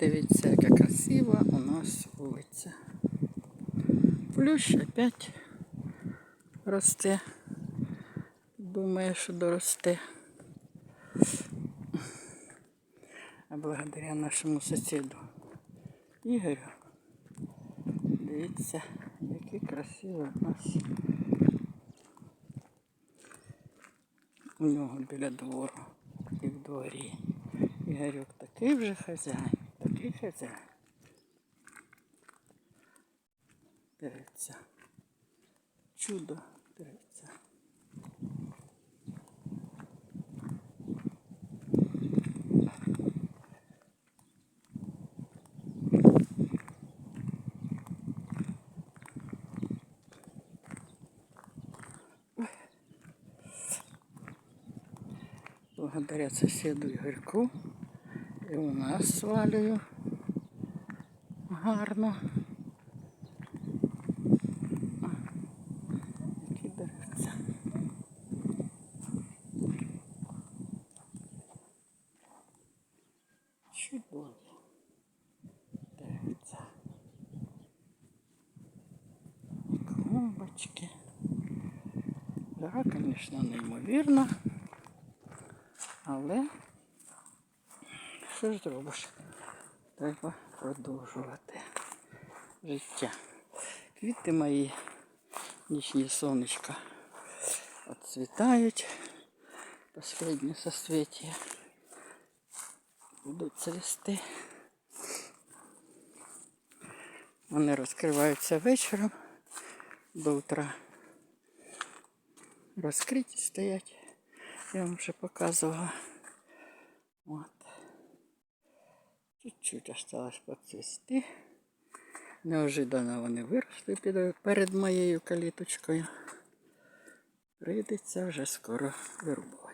Дивіться, яка красива у нас вулиця. Плющ опять росте. Думаю, що доросте. А благодаря нашому сусіду Ігорю. Дивіться, які красиві у нас. У нього біля двору і в дворі. Ігорюк такий вже хазяїн, хазяїн. Дивіться. Чудо, дивіться. Благодаря сусіду Ігорьку. І у нас з гарно. Чудові. Деревця. Клумбочки. Жара, звісно, неймовірна. Але що ж зробиш? Треба продовжувати життя. Квіти мої, нічні сонечка відцвітають. Последнє соцвіття. Будуть цвісти. Вони розкриваються вечором до утра. Розкриті стоять. Я вам вже показувала. От. Чуть-чуть осталось поцвісти. Неожиданно вони виросли перед моєю каліточкою. Прийдеться вже скоро вирубувати.